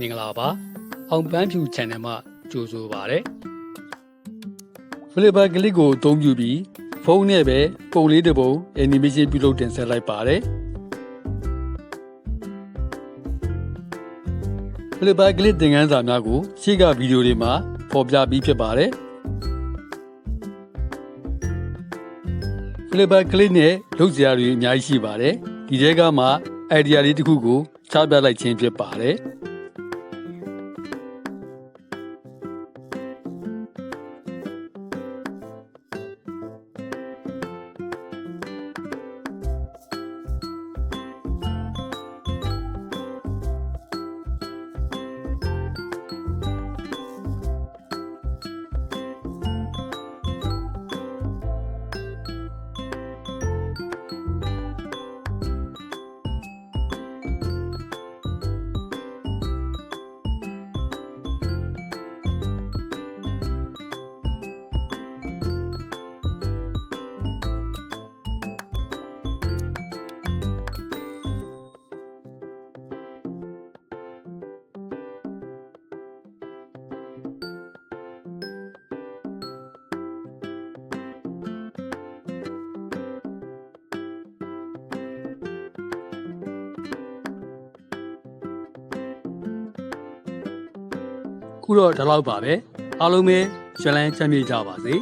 မင်္ဂလာပါအောင်ပန်းဖြူ channel မှာကြိုဆိုပါရစေဖလစ်ပါကလစ်ကိုအသုံးပြုပြီးဖုန်းနဲ့ပဲပုံလေးတစ်ပုံ animation ပြုလုပ်တင်ဆက်လိုက်ပါတယ်ဖလစ်ပါကလစ်သင်ခန်းစာများကိုရှေ့ကဗီဒီယိုတွေမှာဖော်ပြပြီးဖြစ်ပါတယ်ဖလစ်ပါကလစ်နဲ့လုပ်စရာတွေအများကြီးရှိပါတယ်ဒီထဲကမှ idea လေးတစ်ခုကိုချပြလိုက်ခြင်းဖြစ်ပါတယ် ခုတော့ဒီလောက်ပါပဲအားလုံးပဲရှလန်းချမ်းမြေ့ကြပါစေ